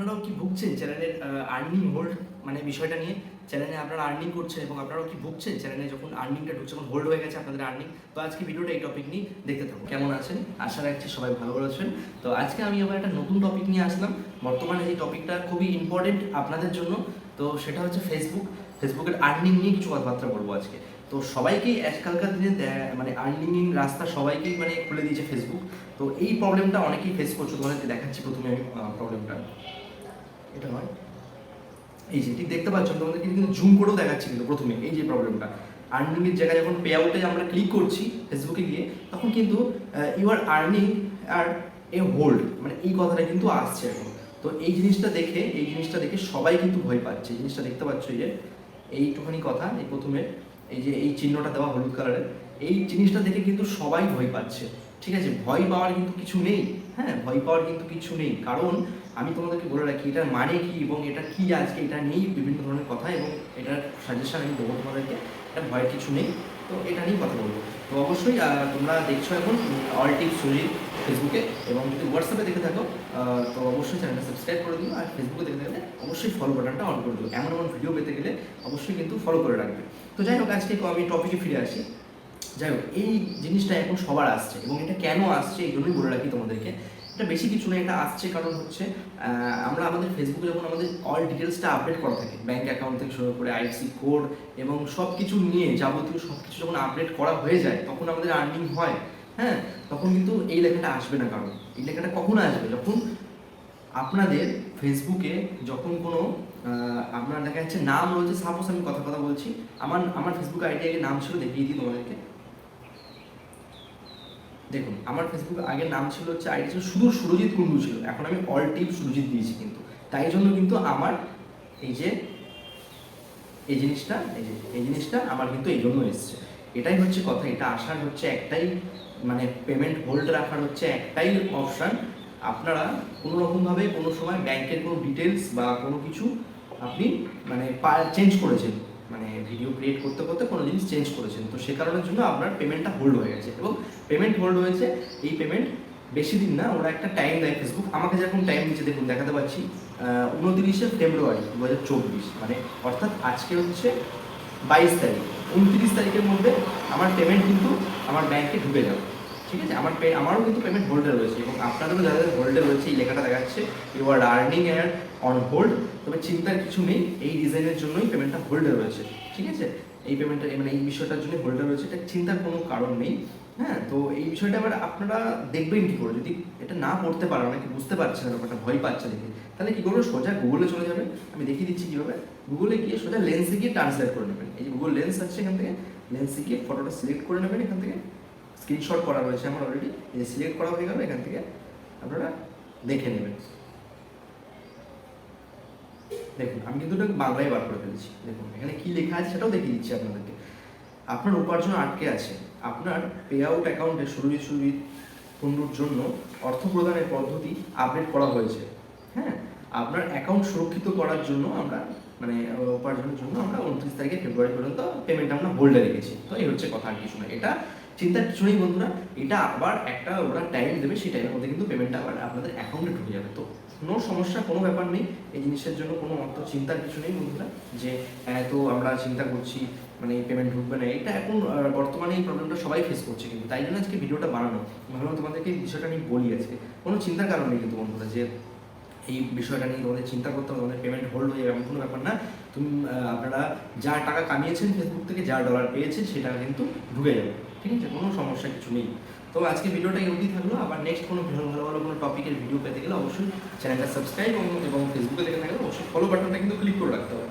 আপনারাও কি ভুগছেন চ্যানেলের আর্নিং হোল্ড মানে বিষয়টা নিয়ে? চ্যানেলে আপনারা আর্নিং করছেন এবং আপনারাও কি ভুগছেন? চ্যানেলে যখন আর্নিংটা ঢুকছে যখন হোল্ড হয়ে গেছে আপনাদের আর্নিং তো আজকে ভিডিওটা এই টপিক নিয়ে দেখতে থাকুন। কেমন আছেন? আশা রাখছি সবাই ভালো আছেন। তো আজকে আমি আবার একটা নতুন টপিক নিয়ে আসলাম। বর্তমানে এই টপিকটা খুবই ইম্পর্টেন্ট আপনাদের জন্য, তো সেটা হচ্ছে ফেসবুক ফেসবুকের আর্নিং নিয়ে কিছু কথাবার্তা বলব আজকে। তো সবাইকেই আজকালকার দিনে মানে আর্নিং রাস্তা সবাইকেই মানে খুলে দিয়েছে ফেসবুক তো এই প্রবলেমটা অনেকেই ফেস করছ, তোমাদেরকে দেখাচ্ছি প্রথমে আমি প্রবলেমটা এটা নয়। এই যে, ঠিক দেখতে পাচ্ছ তোমাদেরকে কিন্তু জুম করেও দেখাচ্ছি কিন্তু প্রথমে, এই যে প্রবলেমটা আর্নিং এর জায়গায় যখন পে আউটে আমরা ক্লিক করছি ফেসবুকে গিয়ে, তখন কিন্তু you are earning are a hold মানে এই কথাটা কিন্তু আসছে এখন। তো এই জিনিসটা দেখে, এই জিনিসটা দেখে সবাই কিন্তু ভয় পাচ্ছে। জিনিসটা দেখতে পাচ্ছ যে, এইটুখানি কথা, এই প্রথমে, এই যে, এই চিহ্নটা দেওয়া হলুদ কালারের এই জিনিসটা দেখে কিন্তু সবাই ভয় পাচ্ছে। ঠিক আছে, ভয় পাওয়ার কিন্তু কিছু নেই হ্যাঁ ভয় পাওয়ার কিন্তু কিছু নেই। কারণ আমি তোমাদেরকে বলে রাখি, এটার মানে কি এবং এটা কি আজকে, এটা নেই বিভিন্ন ধরনের কথা এবং এটার সাজেশন আমি দেবো তোমাদেরকে এটা ভয়ের কিছু নেই। তো এটা নিয়েই কথা বলব। তো অবশ্যই তোমরা দেখছ এখন অল টিপস সুজিত ফেসবুকে এবং যদি হোয়াটসঅ্যাপে দেখে থাকো তো অবশ্যই চ্যানেলটা সাবস্ক্রাইব করে দিও আর ফেসবুকে দেখে গেলে অবশ্যই ফলো বাটনটা অন করে দিও। এমন এমন ভিডিও পেতে গেলে অবশ্যই কিন্তু ফলো করে রাখবে। তো যাই হোক, আজকে আমি টপিকে ফিরে আসি। যাই হোক, এই জিনিসটা এখন সবার আসছে এবং এটা কেন আসছে এই জন্যই বলে রাখি তোমাদেরকে। এটা বেশি কিছু না, এটা আসছে কারণ হচ্ছে আমরা আমাদের ফেসবুকে যখন আমাদের অল ডিটেলসটা আপডেট করা থাকে ব্যাংক অ্যাকাউন্ট থেকে শুরু করে আইসি কোড এবং সব কিছু নিয়ে যাবতীয় সব কিছু যখন আপডেট করা হয়ে যায়, তখন আমাদের আর্নিং হয়। হ্যাঁ? তখন কিন্তু এই লেখাটা আসবে না কারণ। এই লেখাটা কখন আসবে? যখন আপনাদের ফেসবুকে যখন কোনো আপনার দেখা যাচ্ছে নাম রয়েছে সাপোজ আমি কথা কথা বলছি, আমার আমার ফেসবুক আইডি নাম ছিল, দেখিয়ে দিই তোমাদেরকে। দেখুন, আমার ফেসবুক আগের নাম ছিল হচ্ছে আইডি ছিল শুধু সুরজিৎ কুন্ডু ছিল। এখন আমি অল টিপ সুরজিৎ দিয়েছি কিন্তু। তাই জন্য কিন্তু আমার এই যে, এই জিনিসটা, এই যে, এই জিনিসটা আমার কিন্তু এই জন্য এসছে। এটাই হচ্ছে কথা, এটা আসার হচ্ছে একটাই মানে পেমেন্ট হোল্ড রাখার হচ্ছে একটাই অপশান আপনারা কোনো রকমভাবে কোনো সময় ব্যাংকের কোনো ডিটেলস বা কোনো কিছু আপনি মানে চেঞ্জ করেছেন। মানে ভিডিও ক্রিয়েট করতে করতে কোনো জিনিস চেঞ্জ করেছেন। তো সে কারণের জন্য আপনার পেমেন্টটা হোল্ড হয়ে গেছে এবং পেমেন্ট হোল্ড হয়েছে। এই পেমেন্ট বেশি দিন না, ওরা একটা টাইম দেয় ফেসবুক আমাকে যেরকম টাইম দিচ্ছে, দেখুন, দেখাতে পাচ্ছি উনত্রিশে ফেব্রুয়ারি দু হাজার চব্বিশ মানে অর্থাৎ আজকে হচ্ছে বাইশ তারিখ। উনত্রিশ তারিখের মধ্যে আমার পেমেন্ট কিন্তু আমার ব্যাংকে ঢুকে যাবে। ঠিক আছে? আমার আমারও কিন্তু পেমেন্ট হোল্ডে রয়েছে এবং আপনাদেরও যাদের হোল্ডে রয়েছে, এই লেখাটা দেখাচ্ছে you are earning and on hold তবে চিন্তার কিছু নেই, এই ডিজাইনের জন্যই পেমেন্টটা হোল্ডে রয়েছে, ঠিক আছে? এই পেমেন্টটা মানে এই বিষয়টার জন্য হোল্ডে রয়েছে, এটা চিন্তার কোনো কারণ নেই হ্যাঁ? তো এই বিষয়টা এবার আপনারা দেখবেন কি করে? যদি এটা না পড়তে পারেন অনেকে বুঝতে পারছে না, ব্যাপারটা ভয় পাচ্ছে দেখে, তাহলে কি করব? সোজা গুগলে চলে যাবেন, আমি দেখিয়ে দিচ্ছি কীভাবে। গুগলে গিয়ে সোজা লেন্সে গিয়ে ট্রান্সলেট করে নেবেন। এই যে গুগল লেন্স আছে এখান থেকে লেন্সে গিয়ে ফটোটা সিলেক্ট করে নেবেন এখান থেকে। স্ক্রিনশট করা রয়েছে আমার অলরেডি এই সিলেক্ট করা হয়ে গেল, এখান থেকে আপনারা দেখে নেবেন। দেখুন, আমি কিন্তু এটা বাংলায় বার করে ফেলেছি। দেখুন, এখানে কি লেখা আছে সেটাও দেখিয়ে দিচ্ছি আপনাদেরকে। আপনার উপার্জন আটকে আছে। আপনার পে আউট অ্যাকাউন্টে সুরজিৎ সুরজিৎ কুণ্ডুর জন্য অর্থ প্রদানের পদ্ধতি আপডেট করা হয়েছে। হ্যাঁ আপনার অ্যাকাউন্ট সুরক্ষিত করার জন্য আমরা মানে উপার্জনের জন্য আমরা উনত্রিশ তারিখে ফেব্রুয়ারি পর্যন্ত পেমেন্ট আমরা হোল্ডে রেখেছি। তো এই হচ্ছে কথা, আর কিছু না এটা চিন্তার কিছু নেই বন্ধুরা, এটা আবার একটা ওরা টাইম দেবে, সেই টাইমের মধ্যে কিন্তু পেমেন্টটা আবার আপনাদের অ্যাকাউন্টে ঢুকে যাবে। তো কোনো সমস্যা, কোনো ব্যাপার নেই, এই জিনিসের জন্য কোনো অত চিন্তার কিছু নেই বন্ধুরা, যে এত আমরা চিন্তা করছি মানে পেমেন্ট ঢুকবে না, এটা এখন বর্তমানে এই প্রবলেমটা সবাই ফেস করছে কিন্তু, তাই জন্য আজকে ভিডিওটা বানানো। ভাবলাম তোমাদেরকে এই বিষয়টা নিয়ে বলি আজকে। কোনো চিন্তার কারণ নেই কিন্তু বন্ধুরা, যে এই বিষয়টা নিয়ে তোমাদের চিন্তা করতে হবে, তোমাদের পেমেন্ট হোল্ড হয়ে যাবে, এমন কোনো ব্যাপার না। তুমি আপনারা যা টাকা কামিয়েছেন ফেসবুক থেকে যা ডলার পেয়েছেন সেটা কিন্তু ঢুকে যাবে। ঠিক আছে? কোনো সমস্যা কিছু নেই। তো আজকে ভিডিওটা এমনি থাকল। আবার নেক্সট কোনো ভালো ভালো ভালো কোনো টপিকের ভিডিও পেতে গেলে অবশ্যই চ্যানেলটা সাবস্ক্রাইব এবং ফেসবুকে দেখে থাকলে অবশ্যই ফলো বাটনটা কিন্তু ক্লিক করে রাখতে হবে।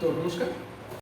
তো নমস্কার।